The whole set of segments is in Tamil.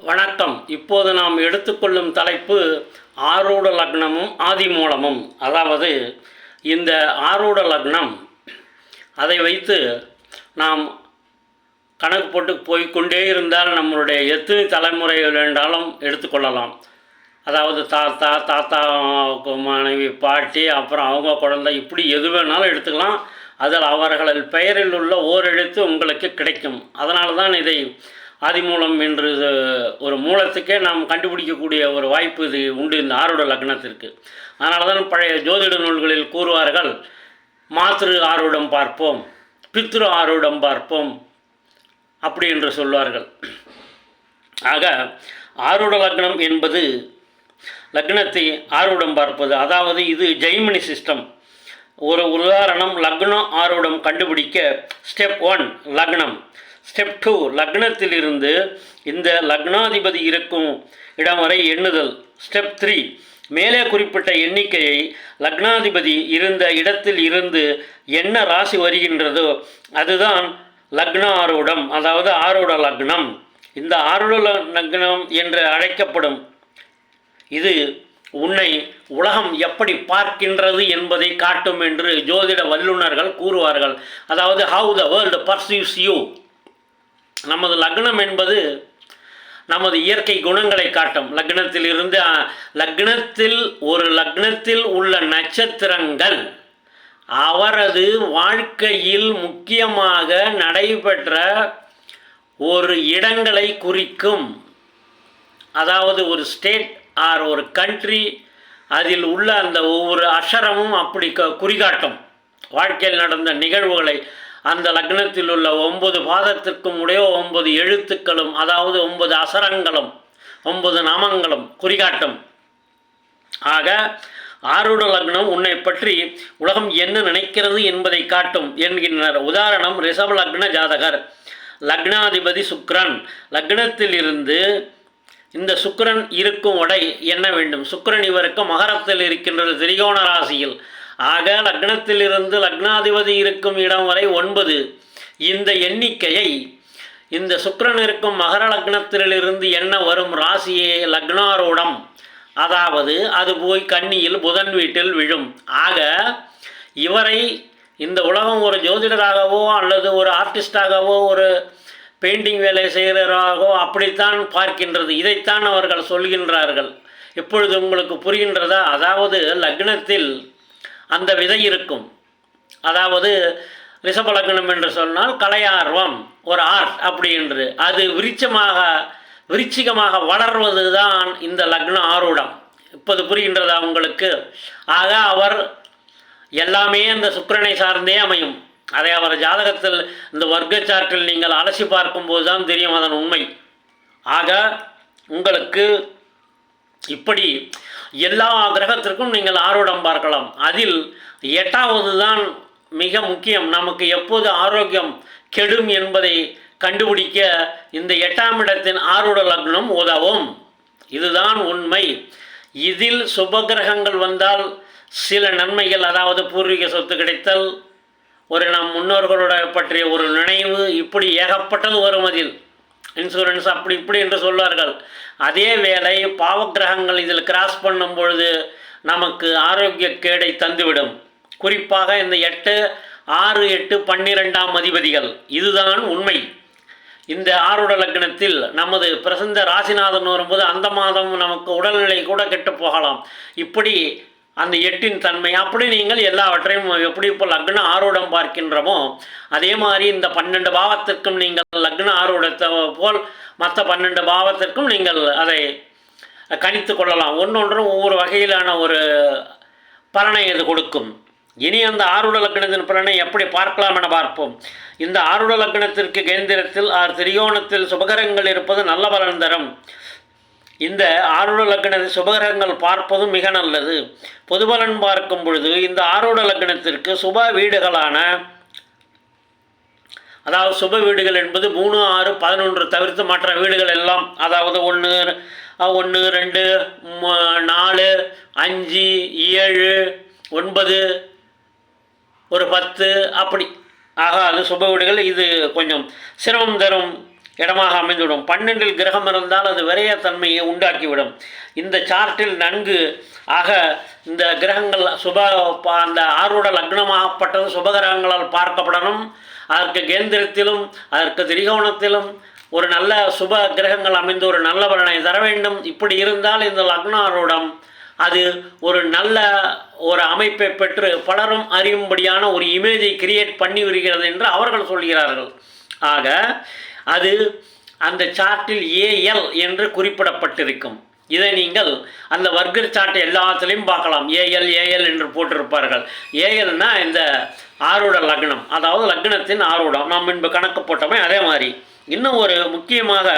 வணக்கம். இப்போது நாம் எடுத்துக்கொள்ளும் தலைப்பு ஆரூட லக்னமும் ஆதிமூலமும் அதாவது இந்த ஆரூட லக்னம் அதை வைத்து நாம் கணக்கு போட்டு போய்க்கொண்டே இருந்தால் நம்மளுடைய எத்தனை தலைமுறை வேண்டாலும் எடுத்துக்கொள்ளலாம். அதாவது தாத்தா தாத்தா மனைவி பாட்டி அப்புறம் அவங்க குழந்தை இப்படி எது வேணாலும் எடுத்துக்கலாம். அதில் அவர்களின் பெயரில் உள்ள ஓரெழுத்து உங்களுக்கு கிடைக்கும். அதனால தான் இதை ஆதிமூலம் என்று ஒரு மூலத்துக்கே நாம் கண்டுபிடிக்கக்கூடிய ஒரு வாய்ப்பு இது உண்டு இந்த ஆருட லக்னத்திற்கு. அதனால தான் பழைய ஜோதிட நூல்களில் கூறுவார்கள் மாத்திரு ஆருடம் பார்ப்போம் பித்ரு ஆருடம் பார்ப்போம் அப்படி என்று சொல்வார்கள். ஆக ஆருட லக்னம் என்பது லக்னத்தை ஆருடம் பார்ப்பது. அதாவது இது ஜெய்மினி சிஸ்டம். ஒரு உதாரணம் லக்னம் ஆருடம் கண்டுபிடிக்க ஸ்டெப் ஒன் லக்னம். ஸ்டெப் டூ லக்னத்திலிருந்து இந்த லக்னாதிபதி இருக்கும் இடம் வரை எண்ணுதல். ஸ்டெப் த்ரீ மேலே குறிப்பிட்ட எண்ணிக்கையை லக்னாதிபதி இருந்த இடத்தில் இருந்து என்ன ராசி வருகின்றதோ அதுதான் லக்ன ஆரூடம் அதாவது ஆரூட லக்னம். இந்த ஆரூட லக்னம் என்று அழைக்கப்படும் இது உன்னை உலகம் எப்படி பார்க்கின்றது என்பதை காட்டும் என்று ஜோதிட வல்லுநர்கள் கூறுவார்கள். அதாவது how the world perceives you நமது லக்னம் என்பது நமது இயற்கை குணங்களை காட்டும். லக்னத்தில் இருந்து லக்னத்தில் ஒரு லக்னத்தில் உள்ள நட்சத்திரங்கள் அவரது வாழ்க்கையில் முக்கியமாக நடைபெற்ற ஒரு இடங்களை குறிக்கும். அதாவது ஒரு ஸ்டேட் ஆர் ஒரு கண்ட்ரி அதில் உள்ள அந்த ஒவ்வொரு அக்ஷரமும் அப்படி க குறிகாட்டும். வாழ்க்கையில் நடந்த நிகழ்வுகளை அந்த லக்னத்தில் உள்ள ஒன்பது பாதத்திற்கும் உடைய ஒன்பது எழுத்துக்களும் அதாவது ஒன்பது அசரங்களும் ஒன்பது நாமங்களும் குறிகாட்டும். ஆக ஆருட லக்னம் உன்னை பற்றி உலகம் என்ன நினைக்கிறது என்பதை காட்டும் என்கின்றனர். உதாரணம் ரிஷப லக்ன ஜாதகர் லக்னாதிபதி சுக்ரன். லக்னத்தில் இருந்து இந்த சுக்கரன் இருக்கும் உடை என்ன வேண்டும்? சுக்கிரன் இவருக்கு மகரத்தில் இருக்கின்றது திரிகோண ராசியில். ஆக லக்னத்திலிருந்து லக்னாதிபதி இருக்கும் இடம் வரை ஒன்பது. இந்த எண்ணிக்கையை இந்த சுக்கரன் இருக்கும் மகர லக்னத்திலிருந்து என்ன வரும் ராசியே? லக்னாரூடம். அதாவது அது போய் கன்னியில் புதன் வீட்டில் விழும். ஆக இவரை இந்த உலகம் ஒரு ஜோதிடராகவோ அல்லது ஒரு ஆர்டிஸ்டாகவோ ஒரு பெயிண்டிங் வேலை செய்கிறவராகவோ அப்படித்தான் பார்க்கின்றது. இதைத்தான் அவர்கள் சொல்கின்றார்கள். இப்பொழுது உங்களுக்கு புரிகின்றதா? அதாவது லக்னத்தில் அந்த விதை இருக்கும். அதாவது ரிஷபலக்னம் என்று சொன்னால் கலையார்வம் ஒரு ஆர்ட் அப்படின்று அது விருச்சமாக விருச்சிகமாக வளர்வது தான் இந்த லக்ன ஆரூடம். இப்போது புரிகின்றதா உங்களுக்கு? ஆக அவர் எல்லாமே அந்த சுக்கரனை சார்ந்தே அமையும். அதை அவர் ஜாதகத்தில் இந்த வர்க்கச்சாற்றில் நீங்கள் அலசி பார்க்கும்போது தான் தெரியும் அதன் உண்மை. ஆக உங்களுக்கு இப்படி எல்லா கிரகத்திற்கும் நீங்கள் ஆரோடம் பார்க்கலாம். அதில் எட்டாவது தான் மிக முக்கியம். நமக்கு எப்போது ஆரோக்கியம் கெடும் என்பதை கண்டுபிடிக்க இந்த எட்டாம் இடத்தின் ஆருட லக்னம் உதவும். இதுதான் உண்மை. இதில் சுபகிரகங்கள் வந்தால் சில நன்மைகள் அதாவது பூர்வீக சொத்து கிடைத்தல் ஒரு நம் முன்னோர்களோட பற்றிய ஒரு நினைவு இப்படி ஏகப்பட்டது வரும் அதில். இன்சூரன்ஸ் அப்படி இப்படி என்று சொல்வார்கள். அதே வேளை பாவக்கிரகங்கள் இதில் கிராஸ் பண்ணும் பொழுது நமக்கு ஆரோக்கிய கேடை தந்துவிடும். குறிப்பாக இந்த எட்டு ஆறு எட்டு பன்னிரெண்டாம் அதிபதிகள். இதுதான் உண்மை. இந்த ஆருட லக்னத்தில் நமது பிரசந்த ராசிநாதன் வரும்போது அந்த மாதம் நமக்கு உடல்நிலை கூட கெட்டு போகலாம். இப்படி அந்த எட்டின் தன்மை. அப்படி நீங்கள் எல்லாவற்றையும் எப்படி இப்போ லக்ன ஆரூடம் பார்க்கின்றமோ அதே மாதிரி இந்த பன்னெண்டு பாவத்திற்கும் நீங்கள் லக்ன ஆரூடத்தை போல் மற்ற பன்னெண்டு பாவத்திற்கும் நீங்கள் அதை கணித்து கொள்ளலாம். ஒன்றொன்றும் ஒவ்வொரு வகையிலான ஒரு பலனை இது கொடுக்கும். இனி அந்த ஆருட லக்னத்தின் பலனை எப்படி பார்க்கலாம் என பார்ப்போம். இந்த ஆருட லக்னத்திற்கு கேந்திரத்தில் ஆர் திரியோணத்தில் சுபகரங்கள் இருப்பது நல்ல பலன் தரும். இந்த ஆரூட லக்னத்தை சுபகிரகங்கள் பார்ப்பதும் மிக நல்லது. பொதுபலன் பார்க்கும் பொழுது இந்த ஆருட லக்னத்திற்கு சுப வீடுகளான அதாவது சுப வீடுகள் என்பது மூணு ஆறு பதினொன்று தவிர்த்து மற்ற வீடுகள் எல்லாம் அதாவது ஒன்று ஒன்று ரெண்டு நாலு அஞ்சு ஏழு ஒன்பது ஒரு பத்து அப்படி. ஆக அது சுப வீடுகள். இது கொஞ்சம் சிரமம் தரும் இடமாக அமைந்துவிடும். பன்னெண்டில் கிரகம் இருந்தால் அது விரயத்தன்மையை உண்டாக்கிவிடும். இந்த சார்ட்டில் நன்கு ஆக இந்த கிரகங்கள் சுப அந்த ஆறுட லக்னமாகப்பட்டது சுபகிரகங்களால் பார்க்கப்படணும். அதற்கு கேந்திரத்திலும் அதற்கு திரிகோணத்திலும் ஒரு நல்ல சுப கிரகங்கள் அமைந்து ஒரு நல்ல பலனை தர வேண்டும். இப்படி இருந்தால் இந்த லக்னாரூடம் அது ஒரு நல்ல ஒரு அமைப்பை பெற்று பலரும் அறியும்படியான ஒரு இமேஜை கிரியேட் பண்ணி வருகிறது என்று அவர்கள் சொல்கிறார்கள். ஆக அது அந்த சார்ட்டில் ஏஎல் என்று குறிப்பிடப்பட்டிருக்கும். இதை நீங்கள் அந்த வர்க்க சார்ட் எல்லாத்துலேயும் பார்க்கலாம். ஏஎல் ஏஎல் என்று போட்டிருப்பார்கள். ஏஎல்னா இந்த ஆருட லக்னம். அதாவது லக்னத்தின் ஆரூடம் நாம் முன்பு கணக்கு போட்டோமே அதே மாதிரி. இன்னும் ஒரு முக்கியமாக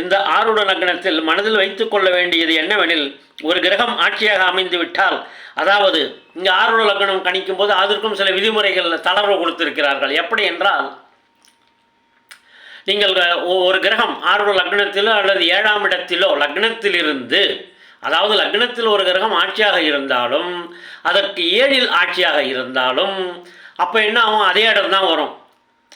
இந்த ஆருட லக்னத்தில் மனதில் வைத்துக்கொள்ள வேண்டியது என்னவெனில் ஒரு கிரகம் ஆட்சியாக அமைந்து விட்டால் அதாவது இங்கே ஆருட லக்னம் கணிக்கும் போது அதற்கும் சில விதிமுறைகள் தளர்வு கொடுத்திருக்கிறார்கள். எப்படி என்றால் நீங்கள் ஒ- ஒரு கிரகம் ஆறு லக்னத்திலோ அல்லது ஏழாம் இடத்திலோ லக்னத்திலிருந்து அதாவது லக்னத்தில் ஒரு கிரகம் ஆட்சியாக இருந்தாலும் அதற்கு ஏழில் ஆட்சியாக இருந்தாலும் அப்போ என்ன ஆகும்? அதே இடம் தான் வரும்.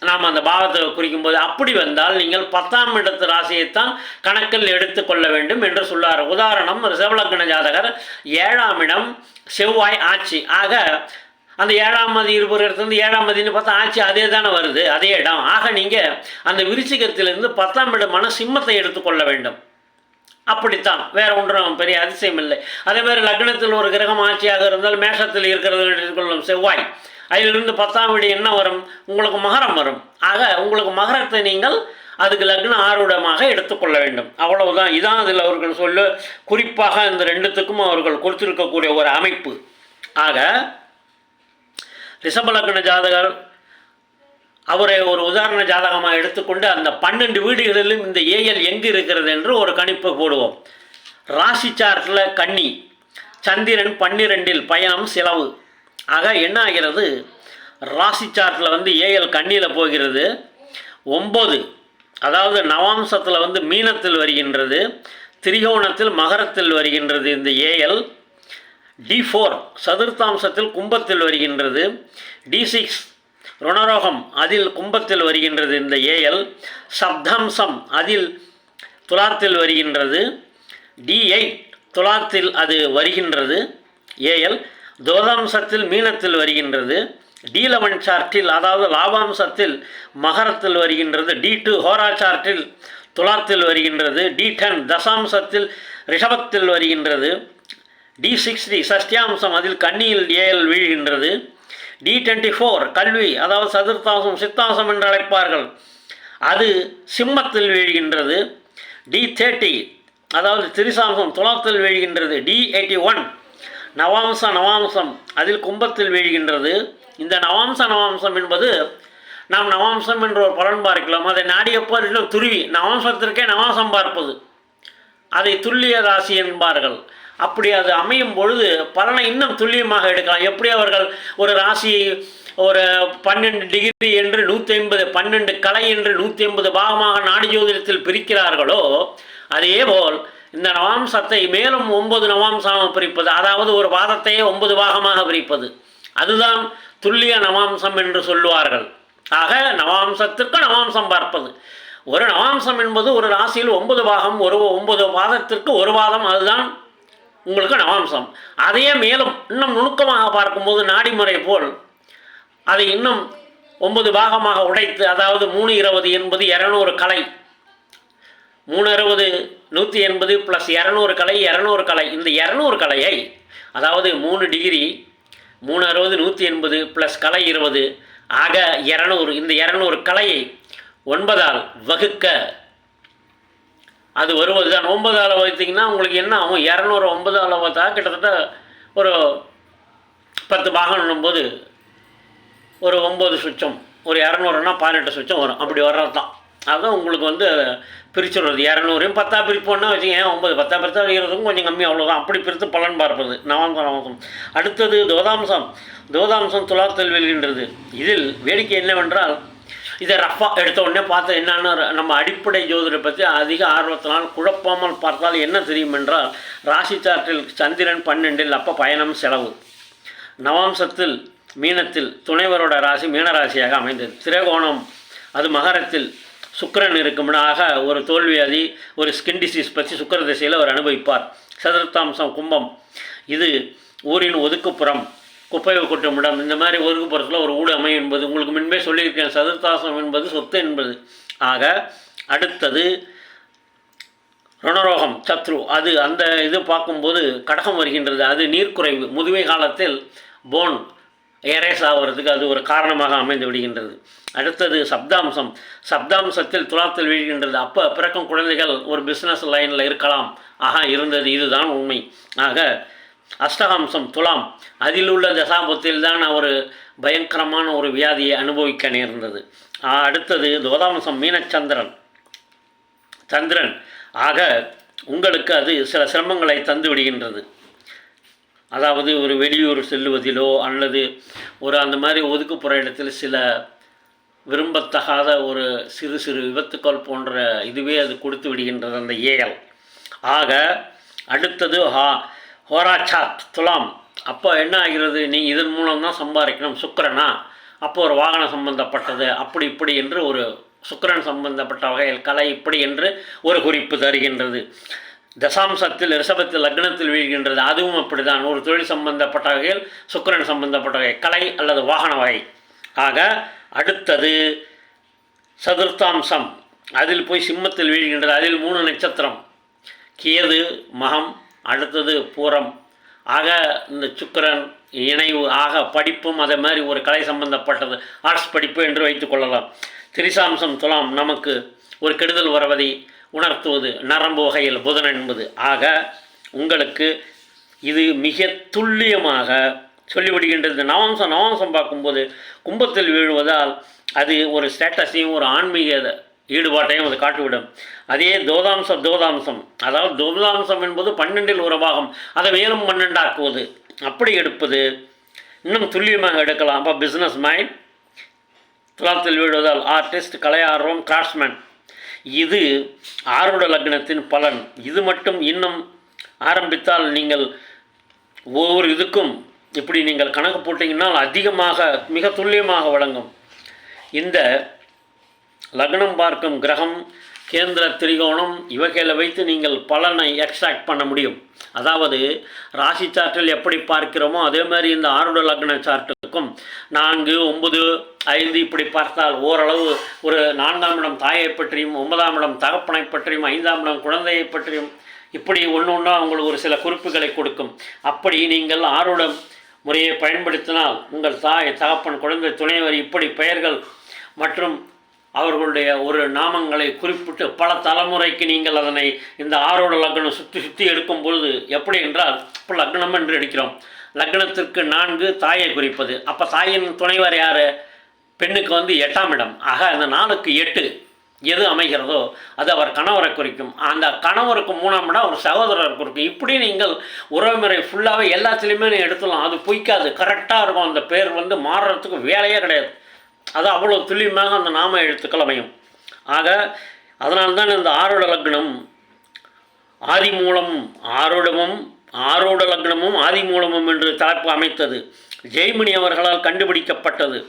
நாம் அந்த பாவத்தை குறிக்கும்போது அப்படி வந்தால் நீங்கள் பத்தாம் இடத்து ராசியைத்தான் கணக்கில் எடுத்துக்கொள்ள வேண்டும் என்று சொல்லார் உதாரணம் ரிசவலக்கண ஜாதகர் ஏழாம் இடம் செவ்வாய் ஆட்சி. ஆக அந்த ஏழாம் மதி இருபது இடத்துலேருந்து ஏழாம் மதின்னு பார்த்தா ஆட்சி அதே தானே வருது அதே இடம். ஆக நீங்கள் அந்த விருச்சிகத்திலிருந்து பத்தாம் இடமான சிம்மத்தை எடுத்துக்கொள்ள வேண்டும். அப்படித்தான். வேற ஒன்றும் பெரிய அதிசயம் இல்லை. அதே மாதிரி லக்னத்தில் ஒரு கிரகம் ஆட்சியாக இருந்தால் மேஷத்தில் இருக்கிறது எடுத்துக்கொள்ளும் செவ்வாய். அதிலிருந்து பத்தாம் வீடு என்ன வரும்? உங்களுக்கு மகரம் வரும். ஆக உங்களுக்கு மகரத்தை நீங்கள் அதுக்கு லக்ன ஆர்வடமாக எடுத்துக்கொள்ள வேண்டும். அவ்வளவுதான். இதான் அதில் அவர்கள் சொல்ல குறிப்பாக இந்த ரெண்டுத்துக்கும் அவர்கள் கொடுத்திருக்கக்கூடிய ஒரு அமைப்பு. ஆக ரிஷபலக்கண ஜாதகர் அவரை ஒரு உதாரண ஜாதகமாக எடுத்துக்கொண்டு அந்த பன்னெண்டு வீடுகளிலும் இந்த ஏஎல் எங்கு இருக்கிறது என்று ஒரு கணிப்பு போடுவோம். ராசி சார்ட்டில் கன்னி சந்திரன் பன்னிரெண்டில் பயணம் செலவு. ஆக என்ன ஆகிறது? ராசி சார்ட்டில் வந்து ஏஎல் கண்ணியில் போகிறது. ஒம்பது அதாவது நவாம்சத்தில் வந்து மீனத்தில் வருகின்றது. திரிகோணத்தில் மகரத்தில் வருகின்றது இந்த ஏஎல். டி ஃபோர் சதுர்த்தாம்சத்தில் கும்பத்தில் வருகின்றது. டி சிக்ஸ் ருணரோகம் அதில் கும்பத்தில் வருகின்றது இந்த ஏஎல் சப்தம்சம் அதில் துலாத்தில் வருகின்றது. டி எயிட் துலாத்தில் அது வருகின்றது. ஏஎல் தோதாம்சத்தில் மீனத்தில் வருகின்றது. டி லெவன் சார்ட்டில் அதாவது லாபாம்சத்தில் மகரத்தில் வருகின்றது. டி டூ ஹோரா சார்ட்டில் துலாத்தில் வருகின்றது. டி டென் தசாம்சத்தில் ரிஷபத்தில் வருகின்றது. டி சிக்ஸ்டி சஷ்டியாம்சம் அதில் கண்ணியில் ஏஎல் வீழ்கின்றது. டி டுவெண்ட்டி ஃபோர் கல்வி அதாவது சதுர்த்தாசம் சித்தாசம் என்று அழைப்பார்கள். அது சிம்மத்தில் வீழ்கின்றது. டி தேர்ட்டி அதாவது திரிசாம்சம் துலாத்தில் வீழ்கின்றது. டி எயிட்டி ஒன் நவாம்ச நவாம்சம் அதில் கும்பத்தில் வீழ்கின்றது. இந்த நவாம்ச நவாம்சம் என்பது நாம் நவாம்சம் என்ற ஒரு பலன் பார்க்கலாம். அதை நாடியப்போ இன்னும் துருவி நவாம்சத்திற்கே நவாம்சம் பார்ப்பது. அதை துல்லிய ராசி என்பார்கள். அப்படி அது அமையும் பொழுது பலனை இன்னும் துல்லியமாக எடுக்கலாம். எப்படி அவர்கள் ஒரு ராசி ஒரு பன்னெண்டு டிகிரி என்று நூற்றி ஐம்பது பன்னெண்டு கலை என்று நூற்றி ஐம்பது பாகமாக நாடு ஜோதிடத்தில் பிரிக்கிறார்களோ அதேபோல் இந்த நவாம்சத்தை மேலும் ஒன்பது நவாம்சமாக பிரிப்பது அதாவது ஒரு வாதத்தையே ஒன்பது பாகமாக பிரிப்பது அதுதான் துல்லிய நவாம்சம் என்று சொல்லுவார்கள். ஆக நவாம்சத்திற்கு நவாம்சம் பார்ப்பது. ஒரு நவாம்சம் என்பது ஒரு ராசியில் ஒன்பது பாகம் ஒரு ஒன்பது பாதத்திற்கு ஒரு வாதம் அதுதான் உங்களுக்கு நவாம்சம் அதையே மேலும் இன்னும் நுணுக்கமாக பார்க்கும்போது நாடிமுறை போல் அதை இன்னும் ஒன்பது பாகமாக உடைத்து அதாவது மூணு இருபது என்பது இரநூறு கலை. மூணு அறுபது நூற்றி எண்பது ப்ளஸ் இரநூறு கலை இரநூறு கலை. இந்த இரநூறு கலையை அதாவது மூணு டிகிரி மூணு அறுபது நூற்றி எண்பது ப்ளஸ் கலை இருபது ஆக இரநூறு. இந்த இரநூறு கலையை ஒன்பதால் வகுக்க அது வருவது தான். ஒன்பதால் வைத்தீங்கன்னா உங்களுக்கு என்ன ஆகும்? இரநூறு ஒன்பதால் வகுத்தா கிட்டத்தட்ட ஒரு பத்து பாகம் போது ஒரு ஒம்பது சுச்சம் ஒரு இரநூறுனா பதினெட்டு சுச்சம் வரும். அப்படி வர்றது தான். அதுதான் உங்களுக்கு வந்து பிரிச்சுடுறது இரநூறையும் பத்தா பிரிப்போம்னா வச்சுக்கேன் ஒம்பது பத்தா பிரித்தா இருக்கிறதுக்கும் கொஞ்சம் கம்மி அவ்வளோதான் அப்படி பிரித்து பலன் பார்ப்பது. நவாம்சம் நவாம்சம் அடுத்தது தோதாம்சம் தோதாம்சம் துலாத்தல் வெல்கின்றது இதில் வேடிக்கை என்னவென்றால் இதை ரஃபாக எடுத்த உடனே பார்த்து என்னன்னு நம்ம அடிப்படை ஜோதிடரை பற்றி அதிக ஆர்வத்தினால் குழப்பாமல் பார்த்தால் என்ன தெரியும் என்றால் ராசி சாற்றில் சந்திரன் பன்னெண்டில் அப்போ பயணம் செலவு. நவாம்சத்தில் மீனத்தில் துணைவரோட ராசி மீனராசியாக அமைந்தது. திரைகோணம் அது மகரத்தில் சுக்கிரன் இருக்கும்னாக ஒரு தோல்வியாதி ஒரு ஸ்கின் டிசீஸ் பற்றி சுக்கர திசையில் அவர் அனுபவிப்பார். சதுர்த்தாம்சம் கும்பம் இது ஊரின் ஒதுக்குப்புறம். குப்பையை கொட்டும் இடம் இந்த மாதிரி ஒதுக்குப்புறத்தில் ஒரு ஊடு அமையும் என்பது உங்களுக்கு முன்பே சொல்லியிருக்கேன் சதுர்த்தாசனம் என்பது சொத்து என்பது. ஆக அடுத்தது ருணரோகம் சத்ரு அது அந்த இது பார்க்கும்போது கடகம் வருகின்றது. அது நீர்க்குறைவு முதுமை காலத்தில் போன் ஏரேஸ் ஆகிறதுக்கு அது ஒரு காரணமாக அமைந்து விடுகின்றது. அடுத்தது சப்தாம்சம் சப்தாம்சத்தில் துலாத்தில் விழுகின்றது. அப்போ பிறக்கும் குழந்தைகள் ஒரு பிஸ்னஸ் லைனில் இருக்கலாம். ஆக இருந்தது இதுதான் உண்மை. ஆக அஷ்டகாம்சம் துலாம். அதில் உள்ள தசாபத்தில் தான் ஒரு பயங்கரமான ஒரு வியாதியை அனுபவிக்க நேர்ந்தது. அடுத்தது தோதாம்சம் மீனச்சந்திரன். சந்திரன் ஆக உங்களுக்கு அது சில சிரமங்களை தந்து விடுகின்றது. அதாவது ஒரு வெளியூர் செல்லுவதிலோ அல்லது ஒரு அந்த மாதிரி ஒதுக்குப்புற இடத்தில் சில விரும்பத்தகாத ஒரு சிறு சிறு விபத்துக்கள் போன்ற இதுவே அது கொடுத்து விடுகின்றது அந்த ஏஎல். ஆக அடுத்தது ஹா ஹோராச்சாத் துலாம். அப்போ என்ன ஆகிறது? நீ இதன் மூலம் தான் சம்பாதிக்கணும் சுக்கரனா? அப்போ ஒரு வாகனம் சம்பந்தப்பட்டது அப்படி இப்படி என்று ஒரு சுக்கரன் சம்பந்தப்பட்ட வகையில் கலை இப்படி என்று ஒரு குறிப்பு தருகின்றது. தசாம்சத்தில் ரிஷபத்தில் லக்னத்தில் வீழ்கின்றது அதுவும் அப்படிதான் ஒரு தொழில் சம்பந்தப்பட்ட வகையில் சுக்கரன் சம்பந்தப்பட்ட வகை கலை அல்லது வாகன வகை. ஆக அடுத்தது சதுர்த்தாம்சம். அதில் போய் சிம்மத்தில் வீழ்கின்றது அதில் மூணு நட்சத்திரம். கேது மகம் அடுத்தது பூரம். ஆக இந்த சுக்கரன் இணைவு ஆக படிப்பும் அதே மாதிரி ஒரு கலை சம்பந்தப்பட்டது. ஆர்ட்ஸ் படிப்பு என்று வைத்துக் கொள்ளலாம். திரிசாம்சம் துலாம் நமக்கு ஒரு கெடுதல் வருவதை உணர்த்துவது நரம்பு வகையில் புதன் என்பது. ஆக உங்களுக்கு இது மிக துல்லியமாக சொல்லிவிடுகின்றது. நவாம்சம் நவாம்சம் பார்க்கும்போது கும்பத்தில் வீழுவதால் அது ஒரு ஸ்டேட்டஸையும் ஒரு ஆன்மீக ஈடுபாட்டையும் அது காட்டிவிடும். அதே தோதாம்சம் தோதாம்சம். அதாவது தோதாம்சம் என்பது பன்னெண்டில் உறவாகும் அதை மேலும் பன்னெண்டாக்குவது. அப்படி எடுப்பது. இன்னும் துல்லியமாக எடுக்கலாம். அப்போ பிஸ்னஸ் மைண்ட் துலாத்தில் வீடுவதால் ஆர்டிஸ்ட் கலையார்வம் ஆர்வம் கிராஃப்ட்ஸ்மேன் இது ஆறுட லக்னத்தின் பலன். இது மட்டும் இன்னும் ஆரம்பித்தால் நீங்கள் ஒவ்வொரு இதுக்கும் இப்படி நீங்கள் கணக்கு போட்டிங்கன்னா அதிகமாக மிக துல்லியமாக வழங்கும். இந்த லக்னம் பார்க்கும் கிரகம் கேந்திர திரிகோணம் இவைகளை வைத்து நீங்கள் பலனை எக்ஸ்ட்ராக்ட் பண்ண முடியும். அதாவது ராசி சார்ட்டில் எப்படி பார்க்கிறோமோ அதே மாதிரி இந்த ஆருட லக்ன சார்ட்டுக்கும் நான்கு ஒன்பது ஐந்து இப்படி பார்த்தால் ஓரளவு ஒரு நான்காம் இடம் தாயை பற்றியும் ஒன்பதாம் இடம் தகப்பனை பற்றியும் ஐந்தாம் இடம் குழந்தையை பற்றியும் இப்படி ஒன்று ஒன்றா உங்களுக்கு ஒரு சில குறிப்புகளை கொடுக்கும். அப்படி நீங்கள் ஆறுட முறையை பயன்படுத்தினால் உங்கள் தாய் தகப்பன் குழந்தை துணைவர் இப்படி பெயர்கள் மற்றும் அவர்களுடைய ஒரு நாமங்களை குறிப்பிட்டு பல தலைமுறைக்கு நீங்கள் அதனை இந்த ஆரோட லக்னம் சுற்றி சுற்றி எடுக்கும் பொழுது எப்படி என்றால் இப்போ லக்னம் என்று எடுக்கிறோம். லக்னத்திற்கு நான்கு தாயை குறிப்பது. அப்போ தாயின் துணைவர் யார்? பெண்ணுக்கு வந்து எட்டாம் இடம். ஆக அந்த நாளுக்கு எட்டு எது அமைகிறதோ அது அவர் கணவரை குறிக்கும். அந்த கணவருக்கு மூணாம் இடம் அவர் சகோதரர் குறிக்கும். இப்படி நீங்கள் உறவுமுறை ஃபுல்லாகவே எல்லாத்துலேயுமே எடுத்துடலாம் அது பொய்க்காது. கரெக்டாக இருக்கும். அந்த பேர் வந்து மாறுறதுக்கு வேலையே கிடையாது. அது அவ்வளோ துல்லியமாக அந்த நாம எழுத்துக்கள் அமையும். ஆக அதனால்தான் இந்த ஆரோட லக்னம் ஆதி மூலம் ஆரோடமும் ஆரோட லக்னமும் ஆதி மூலமும் என்று தலைப்பு அமைத்தது. ஜெய்மணி அவர்களால் கண்டுபிடிக்கப்பட்டது.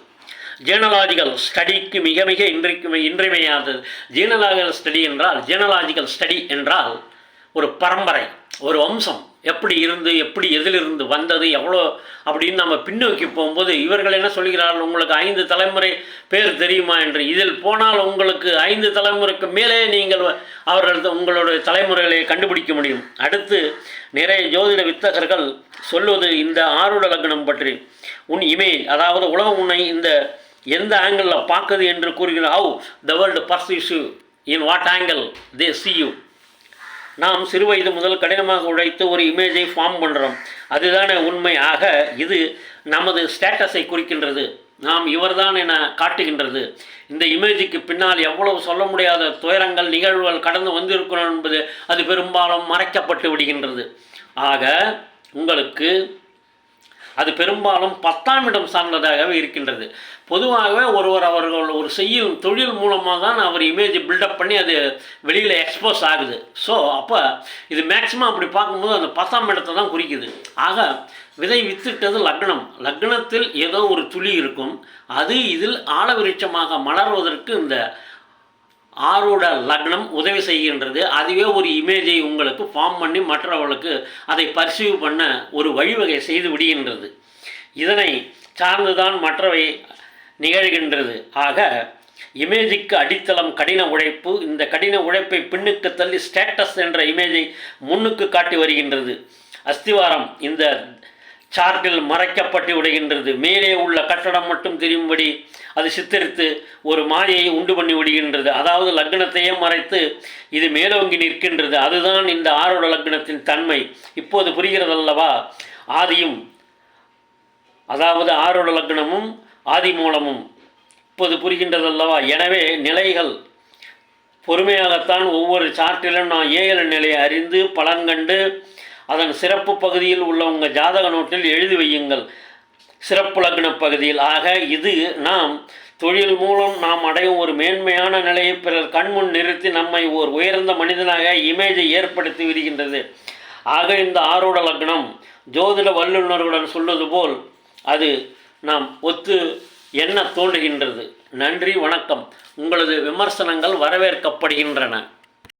ஜீனலாஜிக்கல் ஸ்டடிக்கு மிக மிக இன்றைக்கு இன்றியமையாதது. ஜீனலாஜிக்கல் ஸ்டடி என்றால் ஜீனலாஜிக்கல் ஸ்டடி என்றால் ஒரு பரம்பரை ஒரு வம்சம் எப்படி இருந்து எப்படி எதிலிருந்து வந்தது எவ்வளோ அப்படின்னு நம்ம பின்னோக்கி போகும்போது இவர்கள் என்ன சொல்கிறார்கள்? உங்களுக்கு ஐந்து தலைமுறை பேர் தெரியுமா என்று. இதில் போனால் உங்களுக்கு ஐந்து தலைமுறைக்கு மேலே நீங்கள் அவர்கள் உங்களுடைய தலைமுறைகளை கண்டுபிடிக்க முடியும். அடுத்து நிறைய ஜோதிட வித்தகர்கள் சொல்வது இந்த ஆருட லக்னம் பற்றி. உன் இமேஜ் அதாவது உலகம் உன்னை இந்த எந்த ஆங்கிளில் பார்க்குது என்று கூறுகிறார் how the world perceives you in what angle they see you நாம் சிறு வயது முதல் கடினமாக உழைத்து ஒரு இமேஜை ஃபார்ம் பண்ணுறோம் அதுதானே உண்மை. ஆக இது நமது ஸ்டேட்டஸை குறிக்கின்றது. நாம் இவர்தான் என காட்டுகின்றது. இந்த இமேஜுக்கு பின்னால் எவ்வளவு சொல்ல முடியாத துயரங்கள் நிகழ்வுகள் கடந்து வந்திருக்கிறோம் என்பது அது பெரும்பாலும் மறைக்கப்பட்டு விடுகின்றது. ஆக உங்களுக்கு அது பெரும்பாலும் பத்தாம் இடம் சார்ந்ததாகவே இருக்கின்றது. பொதுவாகவே ஒருவர் அவர்கள் ஒரு செய்யும் தொழில் மூலமாக தான் அவர் இமேஜ் பில்டப் பண்ணி அது வெளியில் எக்ஸ்போஸ் ஆகுது. ஸோ அப்போ இது மேக்ஸிமம் அப்படி பார்க்கும்போது அந்த பத்தாம் இடத்தை தான் குறிக்குது. ஆக விதை வித்துட்டது லக்னம். லக்னத்தில் ஏதோ ஒரு துளி இருக்கும். அது இதில் ஆழவிருட்சமாக மலர்வதற்கு இந்த ஆரோட லக்னம் உதவி செய்கின்றது. அதுவே ஒரு இமேஜை உங்களுக்கு ஃபார்ம் பண்ணி மற்றவர்களுக்கு அதை பர்சீவ் பண்ண ஒரு வழிவகை செய்து விடுகின்றது. இதனை சார்ந்துதான் மற்றவை நிகழ்கின்றது. ஆக இமேஜுக்கு அடித்தளம் கடின உழைப்பு இந்த கடின உழைப்பை பின்னுக்கு தள்ளி ஸ்டேட்டஸ் என்ற இமேஜை முன்னுக்கு காட்டி வருகின்றது. அஸ்திவாரம் இந்த சார்ட்டில் மறைக்கப்பட்டு விடுகின்றது. மேலே உள்ள கட்டடம் மட்டும் தெரியும்படி அது சித்தரித்து ஒரு மாயையை உண்டு பண்ணி விடுகின்றது. அதாவது லக்னத்தையே மறைத்து இது மேலோங்கி நிற்கின்றது. அதுதான் இந்த ஆரோட லக்னத்தின் தன்மை. இப்போது புரிகிறதல்லவா? ஆதியும் அதாவது ஆரோட லக்னமும் ஆதி மூலமும் இப்போது புரிகின்றதல்லவா? எனவே நிலைகள் பொறுமையாகத்தான் ஒவ்வொரு சார்ட்டிலும் நான் ஏழு நிலையை அறிந்து பலன் கண்டு அதன் சிறப்பு பகுதியில் உள்ள உங்கள் ஜாதக நோட்டில் எழுதி வையுங்கள். சிறப்பு லக்ன பகுதியில். ஆக இது நாம் தொழில் மூலம் நாம் அடையும் ஒரு மேன்மையான நிலையை பிறர் கண்முன் நிறுத்தி நம்மை ஒரு உயர்ந்த மனிதனாக இமேஜை ஏற்படுத்தி விடுகின்றது. ஆக இந்த ஆரோட லக்னம் ஜோதிட வல்லுநர்களுடன் சொல்வது போல் அது நாம் ஒத்து என்ன தோன்றுகின்றது. நன்றி வணக்கம். உங்களது விமர்சனங்கள் வரவேற்கப்படுகின்றன.